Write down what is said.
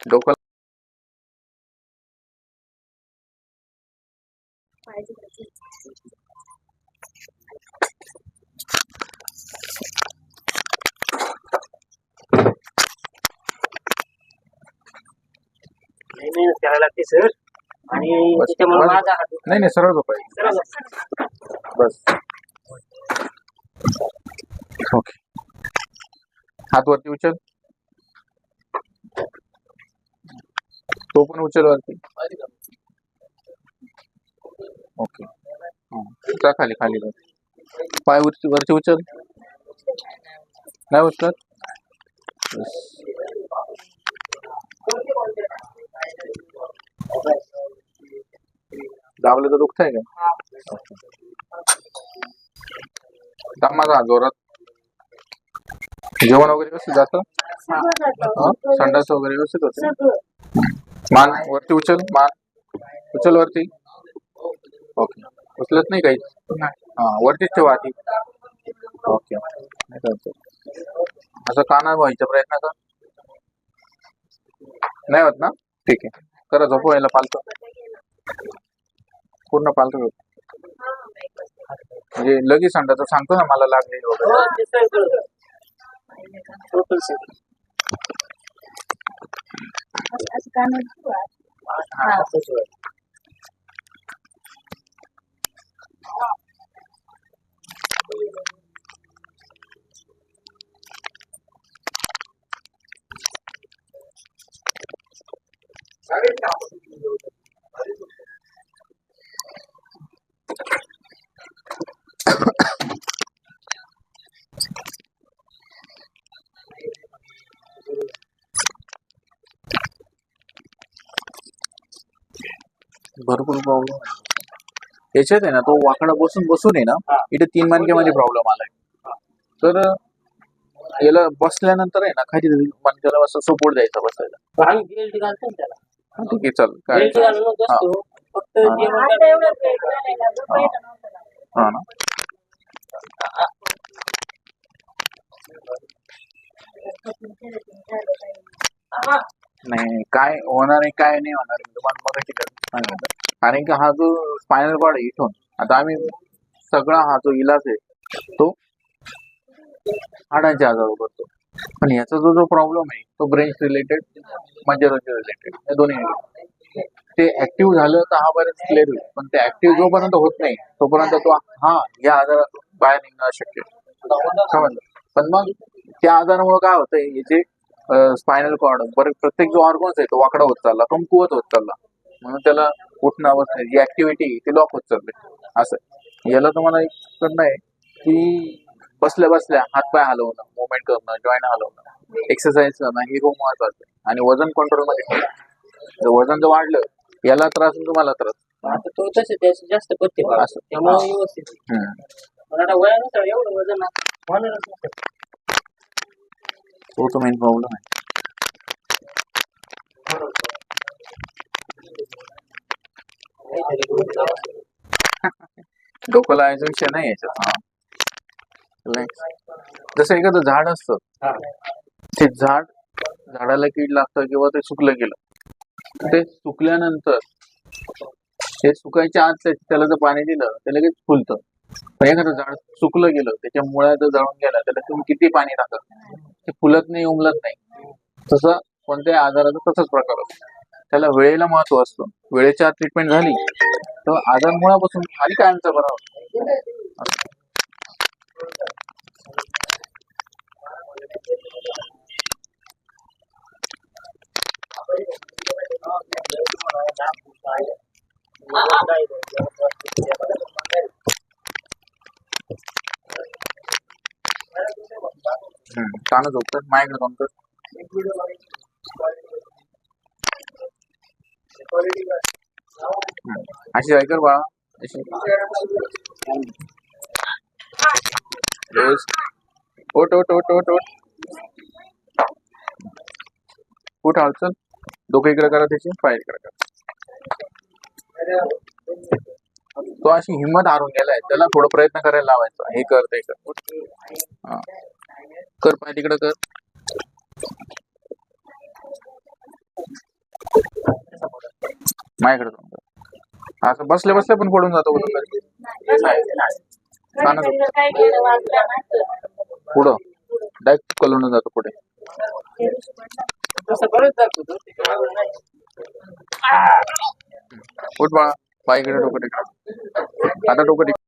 डोकं मेहनत करायला लागते सर आणि. त्याच्यामुळे. माझा हात नाही नाही सरळ झोपायचं बस. ओके. हात वरती उचल. तो पण उचल वरती ओके. का जा खाली खाली पाय वरती वरती उचल. नाही उचलत? बस. दाबलं तर दुखत आहे का? दाब माझा जोरात. जेवण वगैरे व्यवस्थित जातं? संडास वगैरे व्यवस्थित होते? मान वरती उचल मान. उचल वरती. ओके. उचलत नाही काहीच हा वरतीच ठेवा आधी. ओके. नाही असं काना व्हायचा प्रयत्न कर नाही होत ना? ठीक आहे. करा झोपवायला पालतो पूर्ण पालतो. म्हणजे लगेच संडास सांगतो ना मला लागले वगैरे हो, ते सगळं. Total सगळं. हा, तसंच होय. भरपूर प्रॉब्लेम आहे. याच्यात आहे ना तो वाकडा बसून बसून आहे ना हा. इथे तीन मानक्यामध्ये प्रॉब्लेम आलाय. तर याला बसल्यानंतर आहे ना खाली मानक्याला असं सपोर्ट द्यायचा बसायला. ना हा, ठीक आहे चल काय हा. जेवण आता करायला एवढं वेळ झालेला, झोपायचं नव्हतं ना. हा ना हा. नाही काय होणार आहे काय नाही होणार तुम्हाला मगाशी सांगितलं कारण की हा जो स्पायनल कॉर्ड आहे इथून आता आम्ही सगळा हा जो इलाज आहे तो हाडांच्या आजार करतो पण याचा जो जो प्रॉब्लेम आहे तो ब्रेन रिलेटेड मज्जारोची रिलेटेड या दोन्ही ते ऍक्टिव्ह झालं तर हा बरेच क्लिअर होईल. पण ते ऍक्टिव्ह जोपर्यंत होत नाही तोपर्यंत तो हा या आजारातून बाहेर निघणं शक्य समजलं? पण मग त्या आजारामुळे काय होतंय याचे स्पायनल कॉर्ड बरं प्रत्येक जो ऑर्गन्स आहे तो वाकडा होत चालला कमकुवत होत चालला. म्हणून त्याला उठणं अवस्था जी ऍक्टिव्हिटी ती लॉक होत चालली. असं. याला तुम्हाला एक करणं आहे की बसल्या बसल्या हातपाय हलवणं मुवमेंट करणं जॉईन हलवणं एक्सरसाइज करणं हे खूप महत्वाचं आहे. आणि वजन कंट्रोलमध्ये ठेवणं जर वजन जर वाढलं याला त्रास तुम्हाला त्रास. आता तो तसे जास्त. त्यामुळे वयानुसार एवढं वजन. तो मेन प्रॉब्लेम आहे. डोकं लावायचा विषय नाही याच्यात हा. जसं एखादं झाड असतं. ते झाड झाडाला कीड लागतं किंवा ते सुकलं गेलं ते सुकल्यानंतर ते सुकायच्या आत त्या- त्याला जर पाणी दिलं ते लगेच फुलतं पण एखादं झाड सुकलं गेलं त्याच्या मुळ्या जर जळून गेला त्याला तुम्ही किती पाणी टाका ते फुलत नाही उमलत नाही. तसं कोणत्याही आजाराचा तसाच प्रकार असतो त्याला वेळेला महत्त्व असतं. वेळेच्या ट्रीटमेंट झाली तर आजार मुळापासून खाली कायमचा बरा होतो. चांगलं कानं झोपतात मायकडे अशी ऐकर कर बाळा. अशी. रोज. ओट ओट ओट ओट ओट कुठं हालचाल डोकं इकडे करा त्याची. पाय इकडे करा. तो अशी हिंमत हारून गेलाय. त्याला थोडं प्रयत्न करायला लावायचा. हे कर ते कर. कर पाय तिकडे कर. माझ्याकडे. असं बसले बसले पण पडून जातो पुढं. डायरेक्ट कलून जातो पुढे. उठ बाळा. पाय इकडे डोकं टेक. आता डोकं टेक.